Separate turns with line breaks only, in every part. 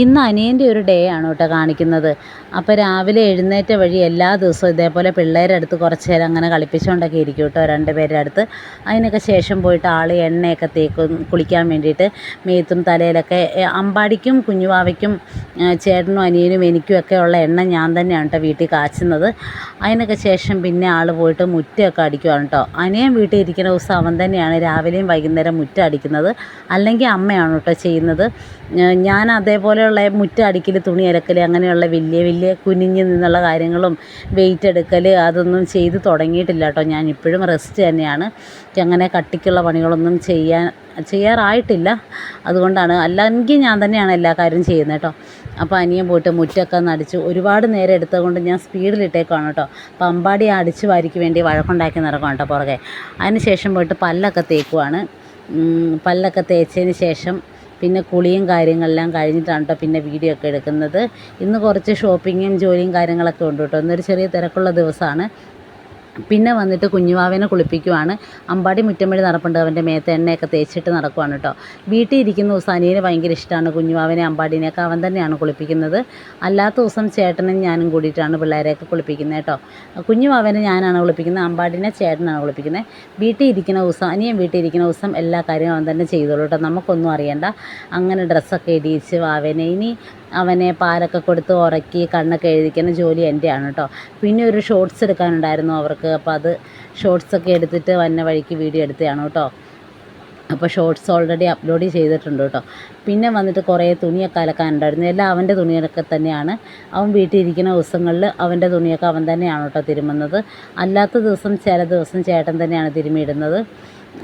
ഇന്ന് അനിയന്റെ ഒരു ഡേ ആണ് കേട്ടോ കാണിക്കുന്നത്. അപ്പോൾ രാവിലെ എഴുന്നേറ്റ വഴി എല്ലാ ദിവസവും ഇതേപോലെ പിള്ളേരുടെ അടുത്ത് കുറച്ച് നേരം അങ്ങനെ കളിപ്പിച്ചുകൊണ്ടൊക്കെ ഇരിക്കും കേട്ടോ രണ്ട് പേരുടെ അടുത്ത്. അതിനൊക്കെ ശേഷം പോയിട്ട് ആൾ എണ്ണയൊക്കെ തേക്കും കുളിക്കാൻ വേണ്ടിയിട്ട് മേത്തും തലയിലൊക്കെ അമ്പാടിക്കും കുഞ്ഞുവാവയ്ക്കും ചേട്ടനും അനിയനും എനിക്കും ഒക്കെ ഉള്ള എണ്ണ ഞാൻ തന്നെയാണ് കേട്ടോ വീട്ടിൽ കാച്ചുന്നത്. അതിനൊക്കെ ശേഷം പിന്നെ ആൾ പോയിട്ട് മുറ്റമൊക്കെ അടിക്കുവാണ് കേട്ടോ. അനിയൻ വീട്ടിൽ ഇരിക്കുന്ന ദിവസം അവൻ തന്നെയാണ് രാവിലെയും വൈകുന്നേരം മുറ്റം അടിക്കുന്നത്. അല്ലെങ്കിൽ അമ്മയാണ് കേട്ടോ ചെയ്യുന്നത്. ഞാൻ ഞാൻ അതേപോലെയുള്ള മുറ്റം അടിക്കൽ തുണി അലക്കൽ അങ്ങനെയുള്ള വലിയ വലിയ കുനിഞ്ഞ് നിന്നുള്ള കാര്യങ്ങളും വെയിറ്റ് എടുക്കൽ അതൊന്നും ചെയ്ത് തുടങ്ങിയിട്ടില്ല കേട്ടോ. ഞാൻ ഇപ്പോഴും റെസ്റ്റ് തന്നെയാണ്. അങ്ങനെ കട്ടിക്കുള്ള പണികളൊന്നും ചെയ്യാൻ ചെയ്യാറായിട്ടില്ല. അതുകൊണ്ടാണ് അല്ലെങ്കിൽ ഞാൻ തന്നെയാണ് എല്ലാ കാര്യവും ചെയ്യുന്നത് കേട്ടോ. അപ്പോൾ അനിയൻ പോയിട്ട് മുറ്റൊക്കെ നടിച്ച് ഒരുപാട് നേരം എടുത്തതുകൊണ്ട് ഞാൻ സ്പീഡിലിട്ടേക്കാണ് കേട്ടോ. അപ്പോൾ അമ്പാടി അടിച്ച് വാരിക്ക് വേണ്ടി വഴക്കുണ്ടാക്കി നടക്കുകയാണ് കേട്ടോ പുറകെ. അതിന് ശേഷം പോയിട്ട് പല്ലൊക്കെ തേക്കുവാണ്. പല്ലൊക്കെ തേച്ചതിന് ശേഷം പിന്നെ കുളിയും കാര്യങ്ങളെല്ലാം കഴിഞ്ഞിട്ടാണ് കേട്ടോ പിന്നെ വീഡിയോ ഒക്കെ എടുക്കുന്നത്. ഇന്ന് കുറച്ച് ഷോപ്പിങ്ങും ജോലിയും കാര്യങ്ങളൊക്കെ ഉണ്ട് കേട്ടോ ഇന്നൊരു ചെറിയ തിരക്കുള്ള ദിവസമാണ്. പിന്നെ വന്നിട്ട് കുഞ്ഞുവാവിനെ കുളിപ്പിക്കുവാണ്. അമ്പാടി മുറ്റം വഴി നടപ്പുണ്ട്. അവന്റെ മേത്ത് എണ്ണയൊക്കെ തേച്ചിട്ട് നടക്കുവാണ് കേട്ടോ വീട്ടിൽ ഇരിക്കുന്ന ദിവസം അനിയന് ഭയങ്കര ഇഷ്ടമാണ് കുഞ്ഞുവാവിനെ അമ്പാടിനെയൊക്കെ. അവൻ തന്നെയാണ് കുളിപ്പിക്കുന്നത്. അല്ലാത്ത ദിവസം ചേട്ടനും ഞാനും കൂടിയിട്ടാണ് പിള്ളേരെയൊക്കെ കുളിപ്പിക്കുന്നത് കേട്ടോ കുഞ്ഞുവാവിനെ ഞാനാണ് കുളിപ്പിക്കുന്നത്. അമ്പാടിനെ ചേട്ടനാണ് കുളിപ്പിക്കുന്നത്. വീട്ടിൽ ഇരിക്കുന്ന ദിവസം അനിയൻ വീട്ടിൽ ഇരിക്കുന്ന ദിവസം എല്ലാ കാര്യവും അവൻ തന്നെ ചെയ്തോളൂ കേട്ടോ നമുക്കൊന്നും അറിയണ്ട. അങ്ങനെ ഡ്രസ്സൊക്കെ ഇടിയിച്ച് വാവേനെ. ഇനി അവനെ പാലൊക്കെ കൊടുത്ത് ഉറക്കി കണ്ണൊക്കെ എഴുതിക്കുന്ന ജോലി എന്റെയാണ് കേട്ടോ. പിന്നെ ഒരു ഷോർട്സ് എടുക്കാനുണ്ടായിരുന്നു അവർക്ക്. അപ്പോൾ അത് ഷോർട്സൊക്കെ എടുത്തിട്ട് വന്ന വഴിക്ക് വീഡിയോ എടുത്തതാണ് കേട്ടോ. അപ്പോൾ ഷോർട്സ് ഓൾറെഡി അപ്ലോഡ് ചെയ്തിട്ടുണ്ട് കേട്ടോ. പിന്നെ വന്നിട്ട് കുറേ തുണിയൊക്കെ അലക്കാനുണ്ടായിരുന്നു. എല്ലാം അവന്റെ തുണിയൊക്കെ തന്നെയാണ്. അവൻ വീട്ടിൽ ഇരിക്കുന്ന ദിവസങ്ങളിൽ അവന്റെ തുണിയൊക്കെ അവൻ തന്നെയാണ് കേട്ടോ തിരുമുന്നത്. അല്ലാത്ത ദിവസം ചില ദിവസം ചേട്ടൻ തന്നെയാണ് തിരുമ്മിയിടുന്നത്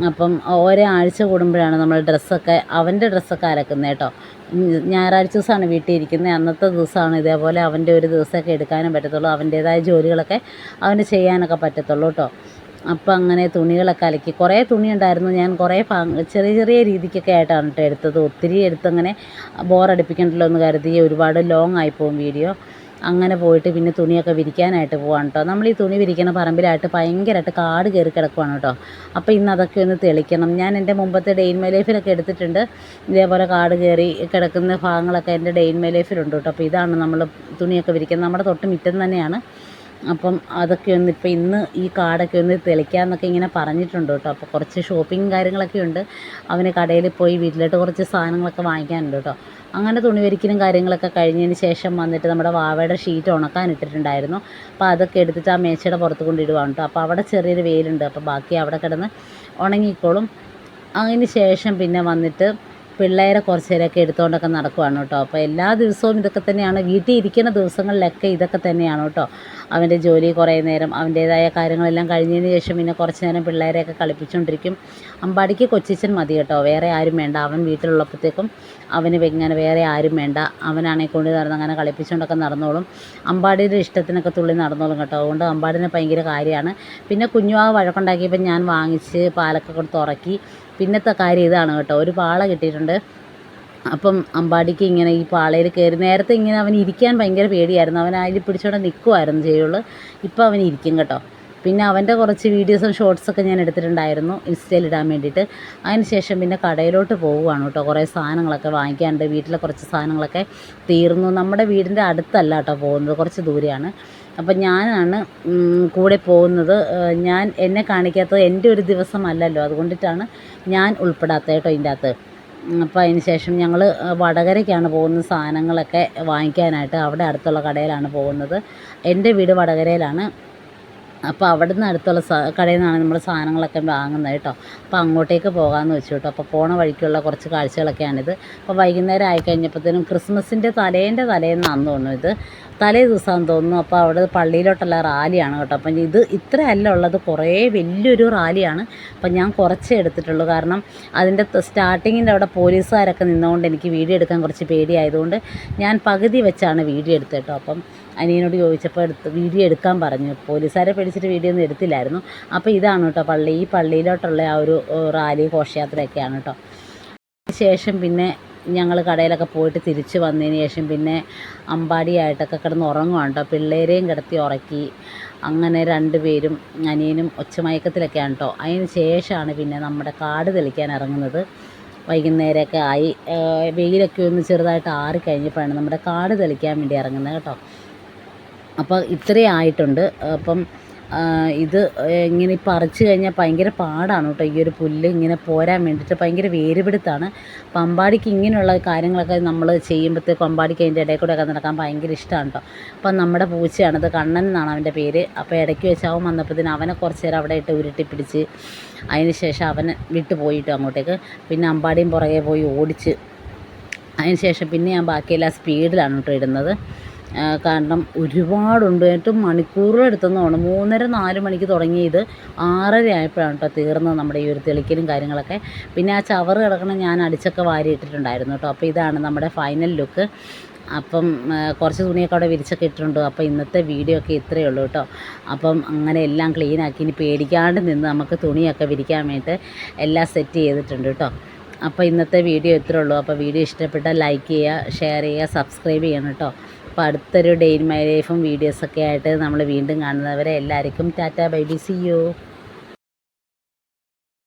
അപ്പം ഓരോ ആഴ്ച കൂടുമ്പോഴാണ് നമ്മൾ ഡ്രസ്സൊക്കെ അവന്റെ ഡ്രസ്സൊക്കെ അലക്കുന്നത് കേട്ടോ. ഞായറാഴ്ച ദിവസമാണ് വീട്ടിൽ ഇരിക്കുന്നത് അന്നത്തെ ദിവസമാണ് ഇതേപോലെ അവന്റെ ഒരു ദിവസമൊക്കെ എടുക്കാനും പറ്റത്തുള്ളൂ. അവന്റേതായ ജോലികളൊക്കെ അവന് ചെയ്യാനൊക്കെ പറ്റത്തുള്ളൂ കേട്ടോ. അപ്പം അങ്ങനെ തുണികളൊക്കെ അലക്കി. കുറേ തുണി ഉണ്ടായിരുന്നു ഞാൻ കുറേ ചെറിയ ചെറിയ രീതിക്കൊക്കെ ആയിട്ടാണ് കേട്ടോ എടുത്തത്. ഒത്തിരി എടുത്തങ്ങനെ ബോറടിപ്പിക്കണ്ടല്ലോ എന്ന് കരുതി. ഒരുപാട് ലോങ് ആയിപ്പോവും വീഡിയോ. അങ്ങനെ പോയിട്ട് പിന്നെ തുണിയൊക്കെ വിരിക്കാനായിട്ട് പോവാണ് കേട്ടോ നമ്മൾ ഈ തുണി വിരിക്കുന്ന പറമ്പിലായിട്ട് ഭയങ്കരമായിട്ട് കാട് കയറി കിടക്കുവാണ് കേട്ടോ അപ്പോൾ ഇന്ന് അതൊക്കെ ഒന്ന് തെളിക്കണം. ഞാൻ എന്റെ മുമ്പത്തെ ഡെയിൻ മൈ ലൈഫിലൊക്കെ എടുത്തിട്ടുണ്ട്. ഇതേപോലെ കാട് കയറി കിടക്കുന്ന ഭാഗങ്ങളൊക്കെ എന്റെ ഡെയിൻ മൈ ലൈഫിലുണ്ട് കേട്ടോ അപ്പോൾ ഇതാണ് നമ്മൾ തുണിയൊക്കെ വിരിക്കുന്നത്. നമ്മുടെ തൊട്ട് മുറ്റം തന്നെയാണ്. അപ്പം അതൊക്കെ ഒന്ന് ഇപ്പോൾ ഇന്ന് ഈ കാടൊക്കെ ഒന്ന് തെളിക്കാമെന്നൊക്കെ ഇങ്ങനെ പറഞ്ഞിട്ടുണ്ട് കേട്ടോ അപ്പോൾ കുറച്ച് ഷോപ്പിംഗ് കാര്യങ്ങളൊക്കെ ഉണ്ട്. അവന് കടയിൽ പോയി വീട്ടിലോട്ട് കുറച്ച് സാധനങ്ങളൊക്കെ വാങ്ങിക്കാനുണ്ട് കേട്ടോ അങ്ങനെ തുണി വരിക്കലും കാര്യങ്ങളൊക്കെ കഴിഞ്ഞതിന് ശേഷം വന്നിട്ട് നമ്മുടെ വാവയുടെ ഷീറ്റ് ഉണക്കാൻ ഇട്ടിട്ടുണ്ടായിരുന്നു. അപ്പോൾ അതൊക്കെ എടുത്തിട്ട് ആ മേശയുടെ പുറത്ത് കൊണ്ടിടുവാണ് കേട്ടോ. അപ്പോൾ അവിടെ ചെറിയൊരു വെയിലുണ്ട്. അപ്പോൾ ബാക്കി അവിടെ കിടന്ന് ഉണങ്ങിക്കോളും. അതിന് ശേഷം പിന്നെ വന്നിട്ട് പിള്ളേരെ കുറച്ച് നേരമൊക്കെ എടുത്തുകൊണ്ടൊക്കെ നടക്കുവാണ് കേട്ടോ. അപ്പോൾ എല്ലാ ദിവസവും ഇതൊക്കെ തന്നെയാണ്. വീട്ടിൽ ഇരിക്കുന്ന ദിവസങ്ങളിലൊക്കെ ഇതൊക്കെ തന്നെയാണ് കേട്ടോ. അവന്റെ ജോലി കുറേ നേരം അവന്റേതായ കാര്യങ്ങളെല്ലാം കഴിഞ്ഞതിന് ശേഷം പിന്നെ കുറച്ച് നേരം പിള്ളേരെയൊക്കെ കളിപ്പിച്ചുകൊണ്ടിരിക്കും. അമ്പാടിക്ക് കൊച്ചിച്ചൻ മതി കേട്ടോ. വേറെ ആരും വേണ്ട. അവൻ വീട്ടിലുള്ളപ്പോഴത്തേക്കും അവന് ഇങ്ങനെ വേറെ ആരും വേണ്ട. അവനാണെങ്കിൽ കൊണ്ട് നടന്ന് അങ്ങനെ കളിപ്പിച്ചുകൊണ്ടൊക്കെ നടന്നോളും. അമ്പാടിയുടെ ഇഷ്ടത്തിനൊക്കെ തുള്ളി നടന്നോളും കേട്ടോ. അതുകൊണ്ട് അമ്പാടിനെ ഭയങ്കര കാര്യമാണ്. പിന്നെ കുഞ്ഞുവാവ് വഴക്കുണ്ടാക്കിയപ്പോൾ ഞാൻ വാങ്ങിച്ച് പാലൊക്കെ കൊടുത്ത് ഉറക്കി. പിന്നത്തെ കാര്യം ഇതാണ് കേട്ടോ. ഒരു പാള കിട്ടിയിട്ടുണ്ട്. അപ്പം അമ്പാടിക്ക് ഇങ്ങനെ ഈ പാളയിൽ കയറി നേരത്തെ ഇങ്ങനെ അവൻ ഇരിക്കാൻ ഭയങ്കര പേടിയായിരുന്നു. അവൻ അതിൽ പിടിച്ചോണ്ട് നിൽക്കുമായിരുന്നു ചെയ്യുള്ളൂ ഇപ്പോൾ അവൻ ഇരിക്കും കേട്ടോ. പിന്നെ അവന്റെ കുറച്ച് വീഡിയോസും ഷോർട്സൊക്കെ ഞാൻ എടുത്തിട്ടുണ്ടായിരുന്നു ഇൻസ്റ്റയിൽ ഇടാൻ വേണ്ടിയിട്ട്. അതിന് ശേഷം പിന്നെ കടയിലോട്ട് പോവുകയാണ് കേട്ടോ. കുറേ സാധനങ്ങളൊക്കെ വാങ്ങിക്കാനുണ്ട്. വീട്ടിലെ കുറച്ച് സാധനങ്ങളൊക്കെ തീർന്നു. നമ്മുടെ വീടിന്റെ അടുത്തല്ല കേട്ടോ പോകുന്നത്. കുറച്ച് ദൂരെയാണ്. അപ്പം ഞാനാണ് കൂടെ പോകുന്നത്. ഞാൻ എന്നെ കാണിക്കാത്തത് എന്റെ ഒരു ദിവസമല്ലല്ലോ. അതുകൊണ്ടിട്ടാണ് ഞാൻ ഉൾപ്പെടാത്ത കേട്ടോ ഇതിന്റെ അകത്ത്. അപ്പോൾ അതിന് ശേഷം ഞങ്ങൾ വടകരയ്ക്കാണ് പോകുന്നത് സാധനങ്ങളൊക്കെ വാങ്ങിക്കാനായിട്ട്. അവിടെ അടുത്തുള്ള കടയിലാണ് പോകുന്നത്. എന്റെ വീട് വടകരയിലാണ്. അപ്പോൾ അവിടെ നിന്ന് അടുത്തുള്ള കടയിൽ നിന്നാണ് നമ്മൾ സാധനങ്ങളൊക്കെ വാങ്ങുന്നത് കേട്ടോ. അപ്പോൾ അങ്ങോട്ടേക്ക് പോകാമെന്ന് വെച്ചു കേട്ടോ. അപ്പോൾ പോണ വഴിക്കുള്ള കുറച്ച് കാഴ്ചകളൊക്കെയാണിത്. അപ്പോൾ വൈകുന്നേരം ആയിക്കഴിഞ്ഞപ്പോഴത്തേനും ക്രിസ്മസിന്റെ തലേന്റെ തലേന്നാന്ന് തോന്നുന്നു ഇത്. തലേ ദിവസമാണെന്ന് തോന്നുന്നു. അപ്പോൾ അവിടെ പള്ളിയിലോട്ടുള്ള റാലിയാണ് കേട്ടോ. അപ്പം ഇത് ഇത്രയല്ല ഉള്ളത്. കുറേ വലിയൊരു റാലിയാണ്. അപ്പം ഞാൻ കുറച്ചേ എടുത്തിട്ടുള്ളൂ. കാരണം അതിന്റെ സ്റ്റാർട്ടിങ്ങിന്റെ അവിടെ പോലീസുകാരൊക്കെ നിന്നുകൊണ്ട് എനിക്ക് വീഡിയോ എടുക്കാൻ കുറച്ച് പേടിയായതുകൊണ്ട് ഞാൻ പകുതി വെച്ചാണ് വീഡിയോ എടുത്തത് കേട്ടോ. അപ്പം അനിയനോട് ചോദിച്ചപ്പോൾ എടുത്ത് വീഡിയോ എടുക്കാൻ പറഞ്ഞു. പോലീസുകാരെ പേടിച്ചിട്ട് വീഡിയോ ഒന്നും എടുത്തില്ലായിരുന്നു. അപ്പോൾ ഇതാണ് കേട്ടോ പള്ളി. ഈ പള്ളിയിലോട്ടുള്ള ആ ഒരു റാലി ഘോഷയാത്രയൊക്കെയാണ് കേട്ടോ. ശേഷം പിന്നെ ഞങ്ങൾ കടയിലൊക്കെ പോയിട്ട് തിരിച്ച് വന്നതിന് ശേഷം പിന്നെ അമ്പാടിയായിട്ടൊക്കെ കിടന്ന് ഉറങ്ങുകയാണ് കേട്ടോ. പിള്ളേരെയും കിടത്തി ഉറക്കി. അങ്ങനെ രണ്ടുപേരും അനിയനും ഒച്ചമയക്കത്തിലൊക്കെയാണ് കേട്ടോ. അതിന് ശേഷമാണ് പിന്നെ നമ്മുടെ കാട് തെളിക്കാൻ ഇറങ്ങുന്നത്. വൈകുന്നേരമൊക്കെ ആയി. വെയിലൊക്കെ ഒന്ന് ചെറുതായിട്ട് ആറിക്കഴിഞ്ഞപ്പോഴാണ് നമ്മുടെ കാട് തെളിക്കാൻ വേണ്ടി ഇറങ്ങുന്നത് കേട്ടോ. അപ്പോൾ ഇത്രയും ആയിട്ടുണ്ട്. അപ്പം ഇത് ഇങ്ങനെ പറിച്ച് കഴിഞ്ഞാൽ ഭയങ്കര പാടാണ് കേട്ടോ. ഈ ഒരു പുല്ല് ഇങ്ങനെ പോരാൻ വേണ്ടിയിട്ട് ഭയങ്കര വേരുപിടുത്താണ്. പമ്പാടിക്ക് ഇങ്ങനെയുള്ള കാര്യങ്ങളൊക്കെ നമ്മൾ ചെയ്യുമ്പോഴത്തേക്ക് പമ്പാടിക്ക് അതിന്റെ ഇടയിൽ കൂടെയൊക്കെ നടക്കാൻ ഭയങ്കര ഇഷ്ടമാണ് കേട്ടോ. അപ്പം നമ്മുടെ പൂച്ചയാണത് കണ്ണൻ എന്നാണ് അവന്റെ പേര്. അപ്പോൾ ഇടയ്ക്ക് വെച്ച് അവൻ വന്നപ്പോഴത്തേന് അവനെ കുറച്ച് നേരം അവിടെ ഇട്ട് ഉരുട്ടി പിടിച്ച് അതിന് ശേഷം അവനെ വിട്ടു പോയിട്ട് അങ്ങോട്ടേക്ക്. പിന്നെ അമ്പാടിയും പുറകെ പോയി ഓടിച്ച് അതിന് ശേഷം പിന്നെ ഞാൻ ബാക്കിയെല്ലാം സ്പീഡിലാണ് കേട്ടോ ഇടുന്നത്. കാരണം ഒരുപാടുണ്ട്. ഏറ്റവും മണിക്കൂറുകൾ എടുത്തെന്നാണ് മൂന്നര നാല് മണിക്ക് തുടങ്ങി ഇത് ആറര ആയപ്പോഴാണ് കേട്ടോ തീർന്നത് നമ്മുടെ ഈ ഒരു തെളിക്കലും കാര്യങ്ങളൊക്കെ. പിന്നെ ആ ചവറ് കിടക്കണം ഞാൻ അടിച്ചൊക്കെ വാരി ഇട്ടിട്ടുണ്ടായിരുന്നു കേട്ടോ. അപ്പോൾ ഇതാണ് നമ്മുടെ ഫൈനൽ ലുക്ക് അപ്പം കുറച്ച് തുണിയൊക്കെ അവിടെ വിരിച്ചൊക്കെ ഇട്ടിട്ടുണ്ട്. അപ്പോൾ ഇന്നത്തെ വീഡിയോ ഒക്കെ ഇത്രയേ ഉള്ളൂ കേട്ടോ. അപ്പം അങ്ങനെ എല്ലാം ക്ലീൻ ആക്കി ഇനി പേടിക്കാണ്ട് നിന്ന് നമുക്ക് തുണിയൊക്കെ വിരിക്കാൻ വേണ്ടിയിട്ട് എല്ലാം സെറ്റ് ചെയ്തിട്ടുണ്ട് കേട്ടോ. അപ്പോൾ ഇന്നത്തെ വീഡിയോ ഇത്രയേ ഉള്ളൂ. അപ്പോൾ വീഡിയോ ഇഷ്ടപ്പെട്ടാൽ ലൈക്ക് ചെയ്യുക ഷെയർ ചെയ്യുക സബ്സ്ക്രൈബ് ചെയ്യണം കേട്ടോ. അപ്പോൾ അടുത്തൊരു ഡേ ഇൻ മൈ ലൈഫും വീഡിയോസൊക്കെ ആയിട്ട് നമ്മൾ വീണ്ടും കാണുന്നവരെ എല്ലാവർക്കും tata bye bye see you.